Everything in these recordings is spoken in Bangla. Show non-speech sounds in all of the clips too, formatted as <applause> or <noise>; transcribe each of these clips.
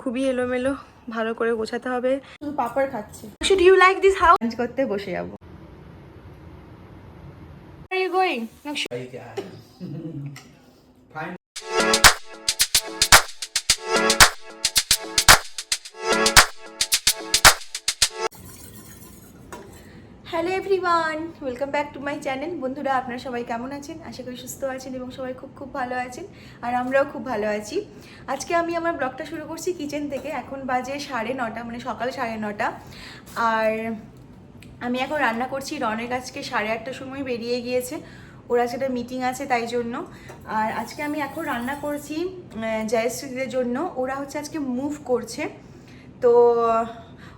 খুবই এলোমেলো ভালো করে গোছাতে হবে। শুধু পাপড় খাচ্ছি। Should you like this house lunch করতে বসে যাব। Where are you hello everyone, welcome back to my channel. বন্ধুরা, আপনারা সবাই কেমন আছেন? আশা করি সুস্থ আছেন এবং সবাই খুব খুব ভালো আছেন, আর আমরাও খুব ভালো আছি। আজকে আমি আমার ব্লগটা শুরু করছি কিচেন থেকে। এখন বাজে সাড়ে নটা মানে সকাল সাড়ে নটা। আর আমি এখন রান্না করছি। রনের আজকে সাড়ে আটটার সময় বেরিয়ে গিয়েছে। ওর আজকে একটা মিটিং আছে তাই জন্য। আর আজকে আমি এখন রান্না করছি জয়শ্রীদের জন্য। ওরা হচ্ছে আজকে মুভ করছে। তো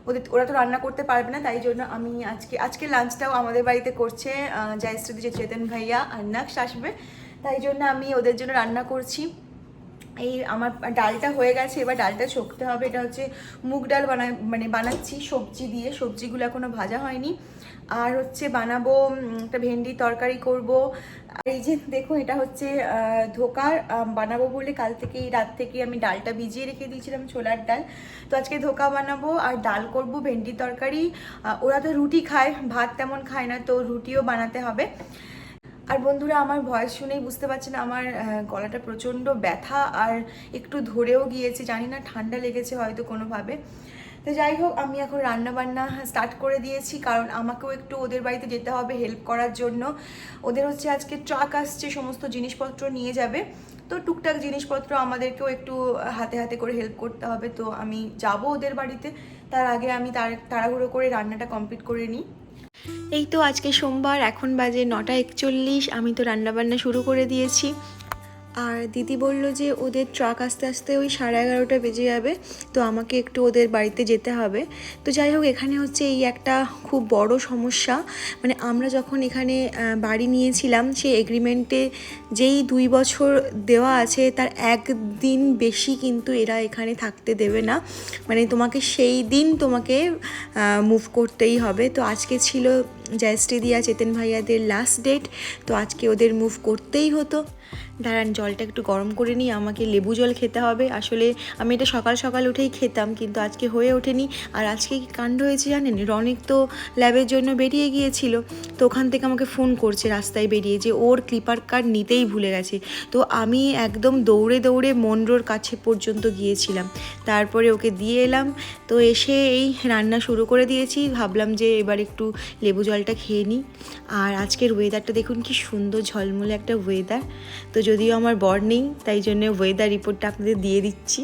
ওদের ওরা তো রান্না করতে পারবে না, তাই জন্য আমি আজকে আজকে লাঞ্চটাও আমাদের বাড়িতে করছে জয়শ্রী যে চেতন ভাইয়া আর নাক্স আসবে। তাই জন্য আমি ওদের জন্য রান্না করছি। এই আমার ডালটা হয়ে গেছে, এবার ডালটা শুকতে হবে। এটা হচ্ছে মুগ ডাল বানা মানে বানাচ্ছি সবজি দিয়ে। সবজিগুলো এখনও ভাজা হয়নি। আর হচ্ছে বানাবো একটা ভেন্ডি তরকারি করব। আর এই যে দেখুন, এটা হচ্ছে ধোকার বানাবো বলে কাল থেকে এই রাত থেকে আমি ডালটা ভিজিয়ে রেখে দিয়েছিলাম ছোলার ডাল। তো আজকে ধোকা বানাবো আর ডাল করব ভেন্ডি তরকারি। ওরা তো রুটি খায়, ভাত তেমন খায় না, তো রুটিও বানাতে হবে। আর বন্ধুরা, আমার ভয়েস শুনেই বুঝতে পারছেন, আমার গলাটা প্রচণ্ড ব্যথা আর একটু ধরেও গিয়েছে। জানি না, ঠান্ডা লেগেছে হয়তো কোনোভাবে। তো যাই হোক, আমি এখন রান্না বান্না স্টার্ট করে দিয়েছি, কারণ আমাকেও একটু ওদের বাড়িতে যেতে হবে হেল্প করার জন্য। ওদের হচ্ছে আজকে ট্রাক আসছে, সমস্ত জিনিসপত্র নিয়ে যাবে। তো টুকটাক জিনিসপত্র আমাদেরকেও একটু হাতে হাতে করে হেল্প করতে হবে। তো আমি যাব ওদের বাড়িতে, তার আগে আমি তার, তাড়াহুড়ো করে রান্নাটা কমপ্লিট করে নিই। এই তো আজকে সোমবার, এখন বাজে নটা একচল্লিশ, আমি তো রান্নাবান্না শুরু করে দিয়েছি। আর দিদি বলল যে ওদের ট্রাক আস্তে আস্তে ওই সাড়ে এগারোটা বেজে যাবে, তো আমাকে একটু ওদের বাড়িতে যেতে হবে। তো যাই হোক, এখানে হচ্ছে এই একটা খুব বড় সমস্যা। মানে আমরা যখন এখানে বাড়ি নিয়েছিলাম, সেই এগ্রিমেন্টে যেই দুই বছর দেওয়া আছে, তার একদিন বেশি কিন্তু এরা এখানে থাকতে দেবে না। মানে তোমাকে সেই দিন তোমাকে মুভ করতেই হবে। তো আজকে ছিল জয়শ্রী দিয়া, চেতন ভাইয়াদের লাস্ট ডেট তো আজকে ওদের মুভ করতেই হতো। দাঁড়ান, জলটা একটু গরম করে নিই আমাকে লেবু জল খেতে হবে। আসলে আমি এটা সকাল সকাল উঠেই খেতাম, কিন্তু আজকে হয়ে ওঠেনি। আর আজকে কি কাণ্ড হয়েছে জানেন? রনিক তো ল্যাবের জন্য বেরিয়ে গিয়েছিল, তো ওখান থেকে আমাকে ফোন করছে রাস্তায় বেরিয়ে যে ওর ক্লিপার কার্ড নিতেই ভুলে গেছে। তো আমি একদম দৌড়ে দৌড়ে মনরোর কাছে পর্যন্ত গিয়েছিলাম। তারপরে ওকে দিয়ে এলাম, তো এসে এই রান্না শুরু করে দিয়েছি। ভাবলাম যে এবার একটু লেবু জলটা খেয়ে নিই। আর আজকের ওয়েদারটা দেখুন কি সুন্দর ঝলমলে একটা ওয়েদার তো যদিও আমার বর নেই তাই জন্য ওয়েদার রিপোর্টটা আপনাদের দিয়ে দিচ্ছি।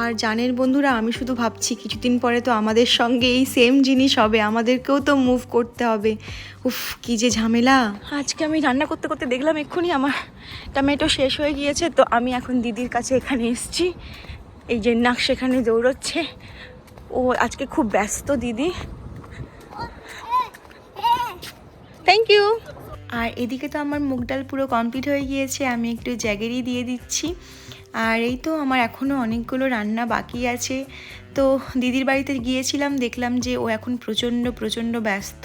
আর জানেন বন্ধুরা আমি শুধু ভাবছি কিছুদিন পরে তো আমাদের সঙ্গে এই সেম জিনিস হবে আমাদেরকেও তো মুভ করতে হবে। উফ কি যে ঝামেলা। আজকে আমি রান্না করতে করতে দেখলাম এক্ষুনি আমার টমেটো শেষ হয়ে গিয়েছে তো আমি এখন দিদির কাছে এখানে এসছি। এই যে নাক সেখানে দৌড়চ্ছে। ও আজকে খুব ব্যস্ত দিদি। থ্যাংক ইউ আর এদিকে তো আমার মুগ ডাল পুরো কমপ্লিট হয়ে গিয়েছে, আমি একটু জ্যাগেরি দিয়ে দিচ্ছি। আর এই তো আমার এখনও অনেকগুলো রান্না বাকি আছে। তো দিদির বাড়িতে গিয়েছিলাম, দেখলাম যে ও এখন প্রচণ্ড প্রচণ্ড ব্যস্ত।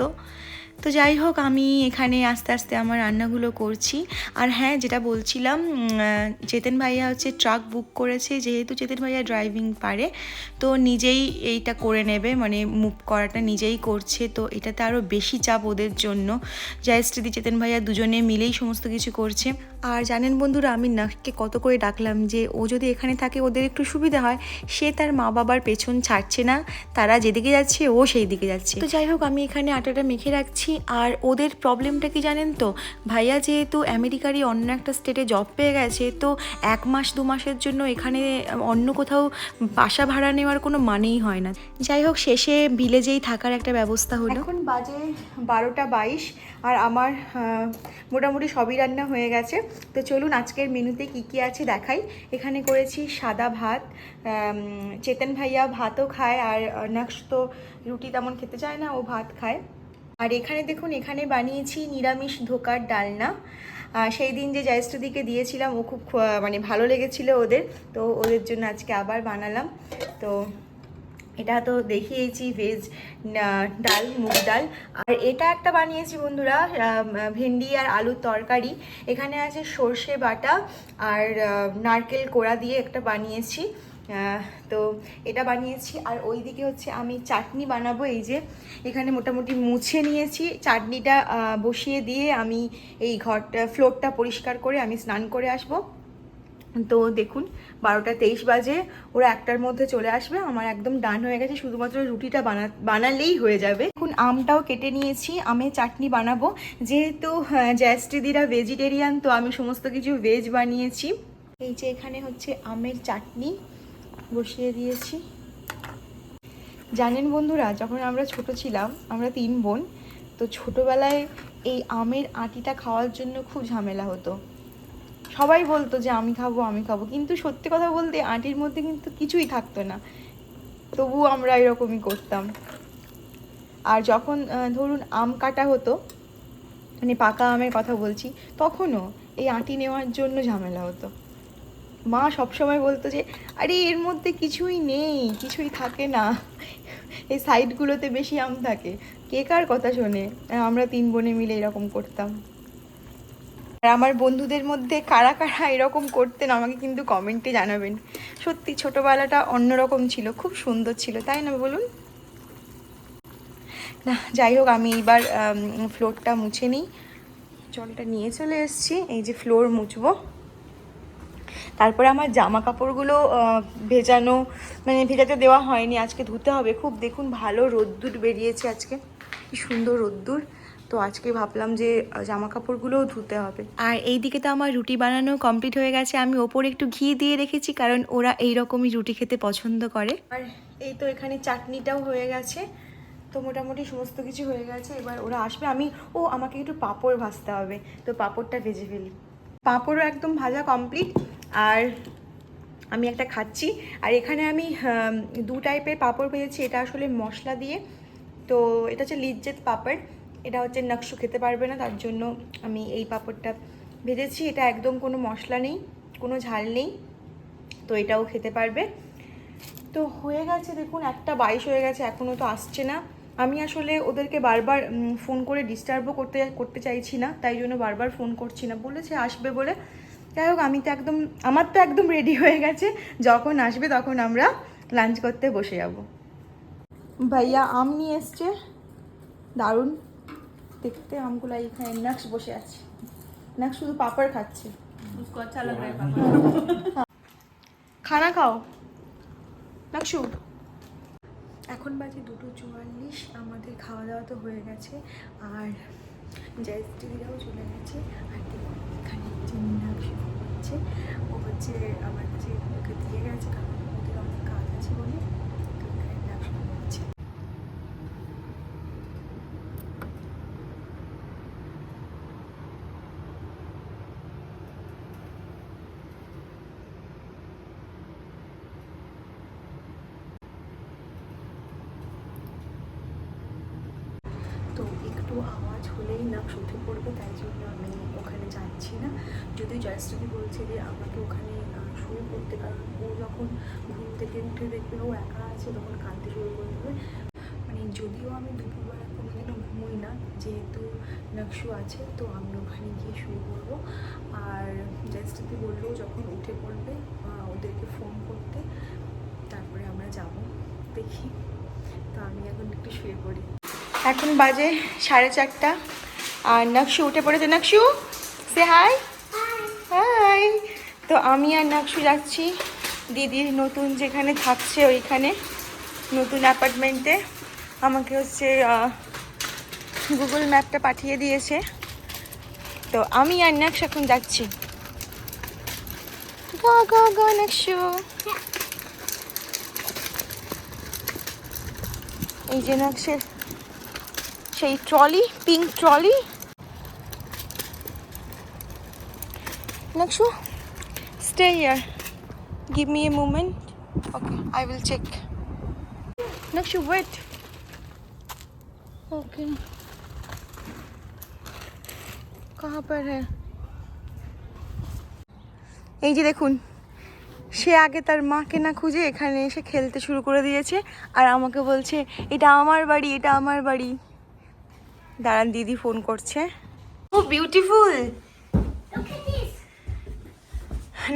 তো যাই হোক, আমি এখানে আস্তে আস্তে আমার রান্নাগুলো করছি। আর হ্যাঁ যেটা বলছিলাম চেতন ভাইয়া হচ্ছে ট্রাক বুক করেছে, যেহেতু চেতন ভাইয়া ড্রাইভিং পারে, তো নিজেই এইটা করে নেবে মানে মুভ করাটা নিজেই করছে, তো এটাতে আরও বেশি চাপ ওদের জন্য। জয়শ্রীদি চেতন ভাইয়া দুজনে মিলেই সমস্ত কিছু করছে আর জানেন বন্ধুরা আমি নাককে কত করে ডাকলাম যে ও যদি এখানে থাকে ওদের একটু সুবিধা হয়। সে তার মা বাবার পেছন ছাড়ছে না তারা যেদিকে যাচ্ছে ও সেই দিকে যাচ্ছে। তো যাই হোক আমি এখানে আটাটা মেখে রাখছি। আর ওদের প্রবলেমটা কি জানেন তো? ভাইয়া যেহেতু আমেরিকারই অন্য একটা স্টেটে জব পেয়ে গেছে তো এক মাস দু মাসের জন্য এখানে অন্য কোথাও বাসা ভাড়া নেওয়ার কোনো মানেই হয় না। যাই হোক শেষে ভিলেজেই থাকার একটা ব্যবস্থা হলো। এখন বাজে বারোটা বাইশ আর আমার মোটামুটি সবই রান্না হয়ে গেছে। তো চলুন আজকের মেনুতে কি কি আছে দেখাই। এখানে করেছি সাদা ভাত চেতন ভাইয়া ভাতও খায় আর নাক্স তো রুটি তেমন খেতে চায় না, ও ভাত খায়। আর এখানে দেখুন, এখানে বানিয়েছি নিরামিষ ধোকার ডালনা। সেই দিন যে জয়শ্রীদিকে দিয়েছিলাম, ও খুব মানে ভালো লেগেছিল ওদের। তো ওদের জন্য আজকে আবার বানালাম। তো এটা তো দেখিয়েছি, ভেজ ডাল, মুগ ডাল। আর এটা একটা বানিয়েছি বন্ধুরা ভেন্ডি আর আলুর তরকারি। এখানে আছে সর্ষে বাটা আর নারকেল কোড়া দিয়ে একটা বানিয়েছি। তো এটা বানিয়েছি। আর ওই দিকে হচ্ছে আমি চাটনি বানাবো, এই যে এখানে মোটামুটি মুছে নিয়েছি। চাটনিটা বসিয়ে দিয়ে আমি এই ঘরটা, ফ্লোরটা পরিষ্কার করে আমি স্নান করে আসব। তো দেখুন, বারোটা তেইশ বাজে, ওরা একটার মধ্যে চলে আসবে। আমার একদম ডান হয়ে গেছে, শুধুমাত্র রুটিটা বানা, বানালেই হয়ে যাবে। এখন আমটাও কেটে নিয়েছি আমের চাটনি বানাবো। যেহেতু জ্যাস্ট্রিদিরা ভেজিটেরিয়ান তো আমি সমস্ত কিছু ভেজ বানিয়েছি। এই যে এখানে হচ্ছে আমের চাটনি বসিয়ে দিয়েছি। জানেন বন্ধুরা, যখন আমরা ছোট ছিলাম, আমরা তিন বোন, তো ছোটবেলায় এই আমের আটিটা খাওয়ার জন্য খুব ঝামেলা হতো। সবাই বলতো যে আমি খাব আমি খাব। কিন্তু সত্যি কথা বলতে আটির মধ্যে কিন্তু কিছুই থাকতো না। তবুও আমরা এরকমই করতাম। আর যখন ধরুন আম কাটা হতো মানে পাকা আমের কথা বলছি, তখনও এই আটি নেওয়ার জন্য ঝামেলা হতো। মা সবসময় বলতো যে, আরে, এর মধ্যে কিছুই নেই, কিছুই থাকে না। এই সাইডগুলোতে বেশি আম থাকে। কে কার কথা শোনে? আমরা তিন বোনে মিলে এরকম করতাম। আর আমার বন্ধুদের মধ্যে কারা কারা এরকম করতেন, আমাকে কিন্তু কমেন্টে জানাবেন। সত্যি ছোটোবেলাটা অন্যরকম ছিল, খুব সুন্দর ছিল, তাই না বলুন? না, যাই হোক, আমি এইবার ফ্লোরটা মুছে নিই। জলটা নিয়ে চলে এসেছি, এই যে ফ্লোর মুছবো। তারপরে আমার জামা কাপড়গুলো ভেজানো মানে ভেজাতে দেওয়া হয়নি, আজকে ধুতে হবে। খুব দেখুন, ভালো রোদ্দুর বেরিয়েছে আজকে। কি সুন্দর রোদ্দুর। তো আজকে ভাবলাম যে জামা কাপড়গুলোও ধুতে হবে। আর এই দিকে তো আমার রুটি বানানো কমপ্লিট হয়ে গেছে। আমি ওপরে একটু ঘি দিয়ে রেখেছি কারণ ওরা এই রকমই রুটি খেতে পছন্দ করে। আর এই তো এখানে চাটনিটাও হয়ে গেছে। তো মোটামুটি সমস্ত কিছু হয়ে গেছে এবার ওরা আসবে। আমি ও আমাকে একটু পাঁপড় ভাজতে হবে। তো পাঁপড়টা ভেজে ফেলি। পাঁপড়ও একদম ভাজা কমপ্লিট আর আমি একটা খাচ্ছি। আর এখানে আমি দু টাইপের পাঁপড় পেয়েছি এটা আসলে মশলা দিয়ে। তো এটা হচ্ছে লিজ্জেত পাঁপড়। এটা হচ্ছে নকশু খেতে পারবে না, তার জন্য আমি এই পাঁপড়টা ভেজেছি। এটা একদম কোনো মশলা নেই, কোনো ঝাল নেই, তো এটাও খেতে পারবে। তো হয়ে গেছে দেখুন, একটা বাইশ হয়ে গেছে এখনও তো আসছে না। আমি আসলে ওদেরকে বারবার ফোন করে ডিস্টার্বও করতে করতে চাইছি না, তাই জন্য বারবার ফোন করছি না। বলেছে আসবে বলে। যাই হোক, আমি তো একদম, আমার তো একদম রেডি হয়ে গেছে। যখন আসবে তখন আমরা লাঞ্চ করতে বসে যাব। ভাইয়া, আম নিয়ে এসছে। দারুণ। দেখতে আমগুলো এখানে নাক্স বসে আছে। নাক্স শুধু পাপড় খাচ্ছে। খানা খাও। নাকশু এখন বাজে দুটো চুয়াল্লিশ, আমাদের খাওয়া দাওয়া তো হয়ে গেছে। আর জয়শ্রীরাও চলে গেছে। আর এখানে নাকশু হচ্ছে, ও হচ্ছে আমার যে ওকে দিয়ে গেছে, কারণ ওদের অনেক কাজ আছে বলে। জয়শ্রী বলছে যে আমাকে ওখানে শুরু করতে কারণ ও যখন ঘুম থেকে উঠে দেখবে ও একা আছে, তখন কাঁদতে শুরু করে দেবে। মানে যদিও আমি দুপুরবেলা কোনোদিনও ঘুমোই না, যেহেতু নকশু আছে, তো আমি ওখানে গিয়ে শুরু করব আর জয়শ্রী বললেও যখন উঠে পড়বে ওদেরকে ফোন করতে, তারপরে আমরা যাব, দেখি। তো আমি এখন একটু শুয়ে পড়ি। এখন বাজে সাড়ে চারটা। আর নকশু, উঠে পড়েছে। নকশু সে হাই তো আমি আর নকশু যাচ্ছি দিদির নতুন যেখানে থাকছে ওইখানে নতুন অ্যাপার্টমেন্টে। আমাকে হচ্ছে গুগল ম্যাপটা পাঠিয়ে দিয়েছে। তো আমি আর নকশ এখন যাচ্ছি। গা গা গা নকশু। এই যে নকশের সেই trolley pink trolley. Nakshu, stay here. Give me a moment. Okay, I will check. Nakshu, wait. Okay. कहाँ पर है এই যে দেখুন সে আগে তার মাকে না খুঁজে এখানে এসে খেলতে শুরু করে দিয়েছে আর আমাকে বলছে এটা আমার বাড়ি এটা আমার বাড়ি দাঁড়ান দিদি ফোন করছে oh beautiful Look at this.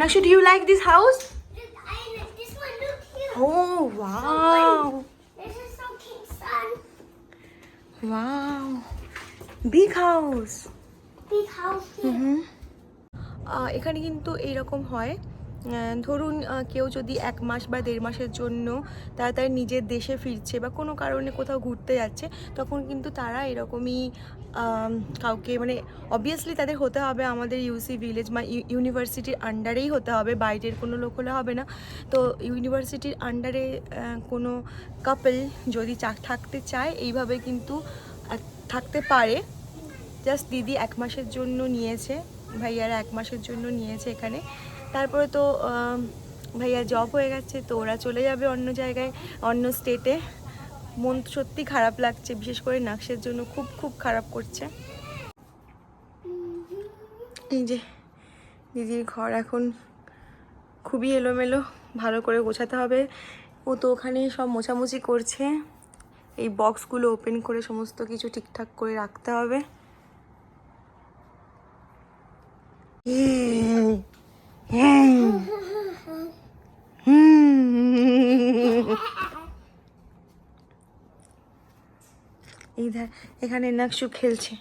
নাকশু do you like this house Look, I like this one. Look here. Oh wow This is so cute, son. Wow big house Big house here. Ah, এখানে কিন্তু এইরকম হয় আহ, ধরুন কেউ যদি এক মাস বা দেড় মাসের জন্য তারা তার নিজের দেশে ফিরছে বা কোনো কারণে কোথাও ঘুরতে যাচ্ছে, তখন কিন্তু তারা এরকমই কাউকে মানে অবভিয়াসলি তাদের হতে হবে আমাদের ইউসি ভিলেজ বা ইউনিভার্সিটির আন্ডারেই হতে হবে, বাইরের কোনো লোক হলে হবে না। তো ইউনিভার্সিটির আন্ডারে কোনো কাপল যদি থাকতে চায়, এইভাবে কিন্তু থাকতে পারে। জাস্ট দিদি এক মাসের জন্য নিয়েছে, ভাইয়ারা এক মাসের জন্য নিয়েছে এখানে। তারপরে তো ভাইয়া জব হয়ে গেছে, তো ওরা চলে যাবে অন্য জায়গায়, অন্য স্টেটে মন সত্যি খারাপ লাগছে, বিশেষ করে নাকশের জন্য খুব খুব খারাপ করছে। এই যে, দিদির ঘর এখন খুবই এলোমেলো, ভালো করে গোছাতে হবে। ও তো ওখানে সব মোছামুছি করছে। এই বক্সগুলো ওপেন করে সমস্ত কিছু ঠিকঠাক করে রাখতে হবে। এই এখানে নাকশু খেলছে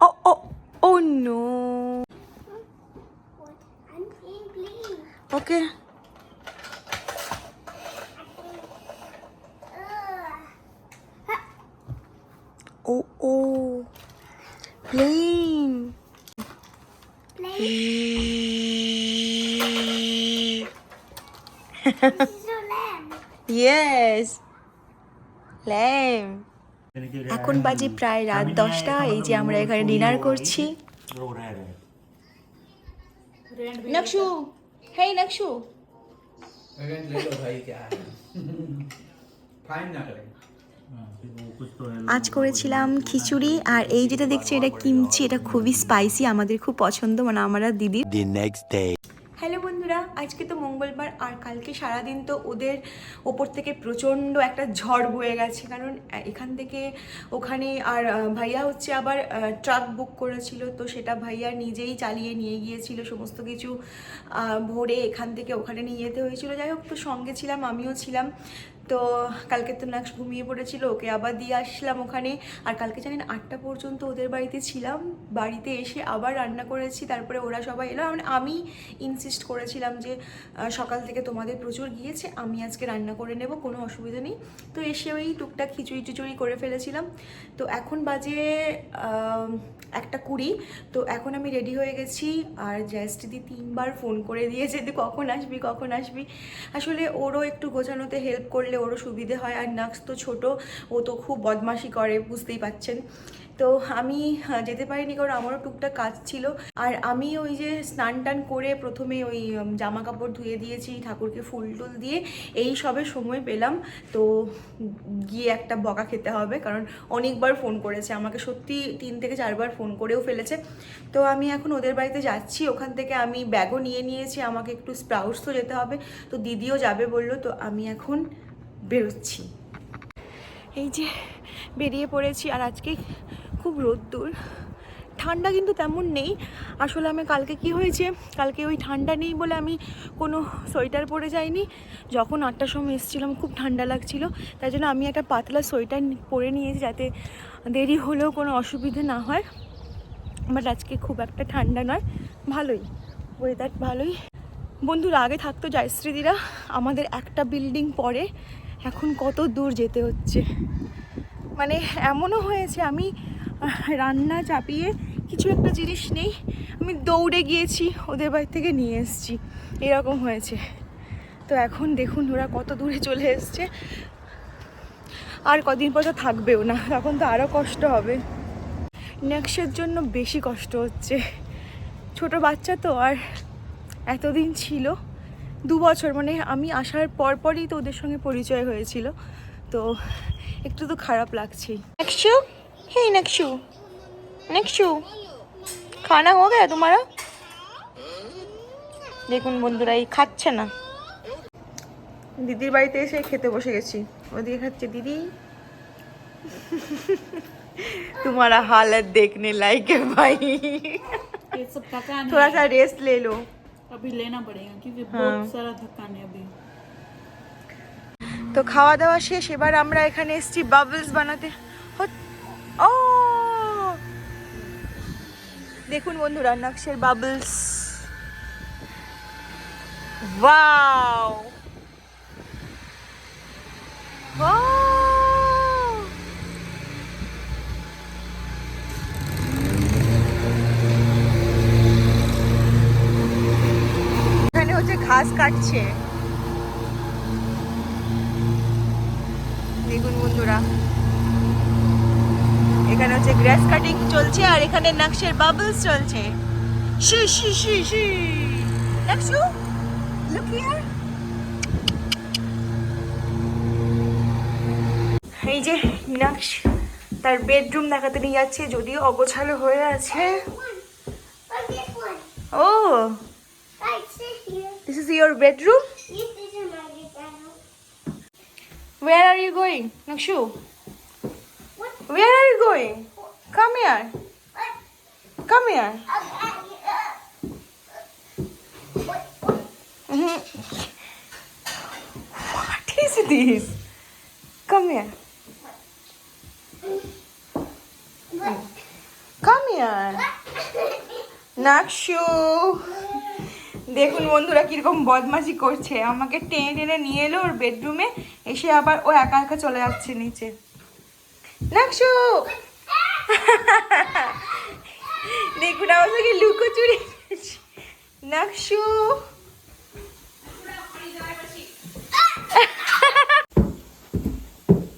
oh oh O no What? I'm seeing green. Okay Ugh. Oh oh plane Play. this is a lamb. Yes এখন বাজে প্রায় রাত দশটা এই যে আমরা এখানে ডিনার করছি। আজ করেছিলাম খিচুড়ি আর এই যেটা দেখছি এটা কিমচি এটা খুবই স্পাইসি আমাদের খুব পছন্দ মানে আমরা দিদি হ্যালো বন্ধুরা, আজকে তো মঙ্গলবার আর কালকে সারাদিন তো ওদের ওপর থেকে প্রচণ্ড একটা ঝড় বয়ে গেছে। কারণ এখান থেকে ওখানে আর ভাইয়া হচ্ছে আবার ট্রাক বুক করেছিল। তো সেটা ভাইয়া নিজেই চালিয়ে নিয়ে গিয়েছিল। সমস্ত কিছু ভোরে এখান থেকে ওখানে নিয়ে যেতে হয়েছিল। যাই হোক, তো সঙ্গে ছিলাম, আমিও ছিলাম। তো কালকে তো নাক্স ঘুমিয়ে পড়েছিল, ওকে আবার দিয়ে আসলাম ওখানে। আর কালকে জানেন আটটা পর্যন্ত ওদের বাড়িতে ছিলাম। বাড়িতে এসে আবার রান্না করেছি, তারপরে ওরা সবাই এলো। মানে আমি ইনসিস্ট করেছিলাম যে সকাল থেকে তোমাদের প্রচুর গিয়েছে, আমি আজকে রান্না করে নেব, কোনো অসুবিধা নেই। তো এসে ওই টুকটাক খিচুড়ি টিচুড়ি করে ফেলেছিলাম। তো এখন বাজে একটা কুড়ি। তো এখন আমি রেডি হয়ে গেছি, আর জাস্ট দিদি তিনবার ফোন করে দিয়েছে, তুই কখন আসবি কখন আসবি? আসলে ওরও একটু গোছানোতে হেল্প করলে ওরও সুবিধে হয় আর নাক্স তো ছোট ও তো খুব বদমাশি করে বুঝতেই পাচ্ছেন। তো আমি আহ, যেতে পারিনি কারণ আমারও টুকটাক কাজ ছিল। আর আমি ওই যে স্নান টান করে প্রথমে ওই জামা কাপড় ধুয়ে দিয়েছি ঠাকুরকে ফুল টুল দিয়ে এই সবে সময় পেলাম। তো গিয়ে একটা বকা খেতে হবে কারণ অনেকবার ফোন করেছে। আমাকে সত্যি তিন থেকে চারবার ফোন করেও ফেলেছে। তো আমি এখন ওদের বাড়িতে যাচ্ছি। ওখান থেকে আমি ব্যাগও নিয়ে নিয়েছি। আমাকে একটু স্প্রাউটসও যেতে হবে। তো দিদিও যাবে বলল তো আমি এখন বেরোচ্ছি। এই যে বেরিয়ে পড়েছি আর আজকে খুব রোদ্দুর। ঠান্ডা কিন্তু তেমন নেই। আসলে আমি কালকে কি হয়েছে? কালকে ওই ঠান্ডা নেই বলে আমি কোনো সোয়েটার পরে যাইনি। যখন আটটার সময় এসেছিলাম, খুব ঠান্ডা লাগছিল। তাই জন্য আমি একটা পাতলা সোয়েটার পরে নিয়েছি যাতে দেরি হলেও কোনো অসুবিধে না হয়। বাট আজকে খুব একটা ঠান্ডা নয়। ভালোই। ওয়েদার ভালোই। বন্ধুরা, আগে থাকতো জয়শ্রীদিরা আমাদের একটা বিল্ডিং পরে। এখন কত দূর যেতে হচ্ছে? মানে এমনও হয়েছে, আমি রান্না চাপিয়ে কিছু একটা জিনিস নেই, আমি দৌড়ে গিয়েছি, ওদের বাড়ি থেকে নিয়ে এসেছি। এরকম হয়েছে। তো এখন দেখুন ওরা কত দূরে চলে এসছে। আর কদিন পর তো থাকবেও না তখন তো আরও কষ্ট হবে। নেক্সটের জন্য বেশি কষ্ট হচ্ছে। ছোট বাচ্চা তো, আর এতদিন ছিল। দু বছর মানে আমি আসার পরপরই তো ওদের সঙ্গে পরিচয় হয়েছিল তো একটু তো খারাপ লাগছেই নেক্সু হেই নেক্সু নেক্সু খানা হো গেছে তোমারা দেখুন বন্ধুরা এই খাচ্ছে না দিদির বাড়িতে এসে খেতে বসে গেছি ওদিকে খাচ্ছে দিদি तुम्हारा हालत देखने लायक है भाई ये सब थकान थोड़ा है सा रेस्ट ले लो अभी लेना पड़ेगा क्योंकि हाँ। बहुत सारा थकान है अभी তো খাওয়া দাওয়া শেষ এবার আমরা এখানে এসেছি বাবলস বানাতে হত- ও দেখুন বন্ধুরা নকশের বাবলস ওয়াও ওয়াও হচ্ছে ঘাস কাটছে। দেখুন বন্ধুরা। এখানে হচ্ছে গ্রাস কাটিং চলছে আর এখানে নকশের বাবলস চলছে। She she she she. Nakshu look here এই যে নকশ তার বেডরুম দেখাতে নিয়ে যাচ্ছে, যদিও অগোছালো হয়ে আছে। ও! This is your bedroom? Yes, this is my bedroom. Where are you going, Nakshu? What? Where are you going? Come here. What? Come here. Uh, uh, what? Mm-hmm. what is this? Come here. Come here. <laughs> Nakshu. দেখুন বন্ধুরা কিরকম বদমাশি করছে আমাকে টেনে টেনে নিয়ে এলো ওর বেডরুমে এসে আবার ও একা একা চলে যাচ্ছে নিচে নাকশু দেখুন আমার থেকে লুকোচুরি খেলছে। নাকশু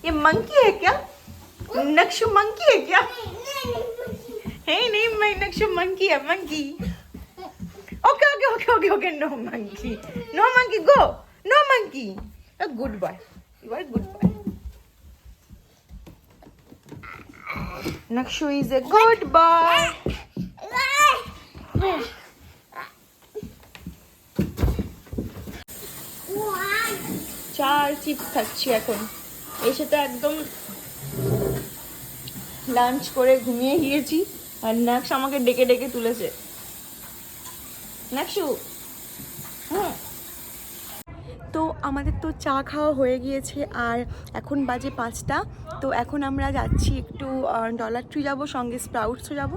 ये मंकी है क्या नक्शु मंकी है क्या Hey, नहीं मैं नक्शु मंकी है monkey Okay, okay, okay, okay, okay. No monkey. No monkey. Go. No monkey. A good boy. You are a good boy. Nakshu is a good boy. One. চা আর চিপস খাচ্ছি এখন এসে তো একদম লাঞ্চ করে ঘুমিয়ে গিয়েছি আর নাকশ আমাকে ডেকে ডেকে তুলেছে হুম। তো আমাদের তো চা খাওয়া হয়ে গিয়েছে আর এখন বাজে পাঁচটা। তো এখন আমরা যাচ্ছি একটু ডলার ট্রি যাব, সঙ্গে স্প্রাউটসও যাব।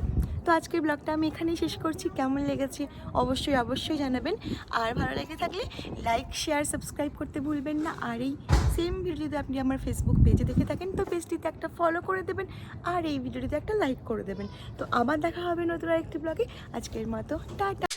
তো আজকের ব্লগটা আমি এখানেই শেষ করছি। কেমন লেগেছে অবশ্যই অবশ্যই জানাবেন। আর ভালো লেগে থাকলে লাইক শেয়ার সাবস্ক্রাইব করতে ভুলবেন না। আর এই সেম ভিডিও যদি আপনি আমার ফেসবুক পেজে দেখে থাকেন, তো পেজটিতে একটা ফলো করে দেবেন আর এই ভিডিওটিতে একটা লাইক করে দেবেন। তো আবার দেখা হবে নতুন একটি ব্লগে আজকের মতো, টাটা।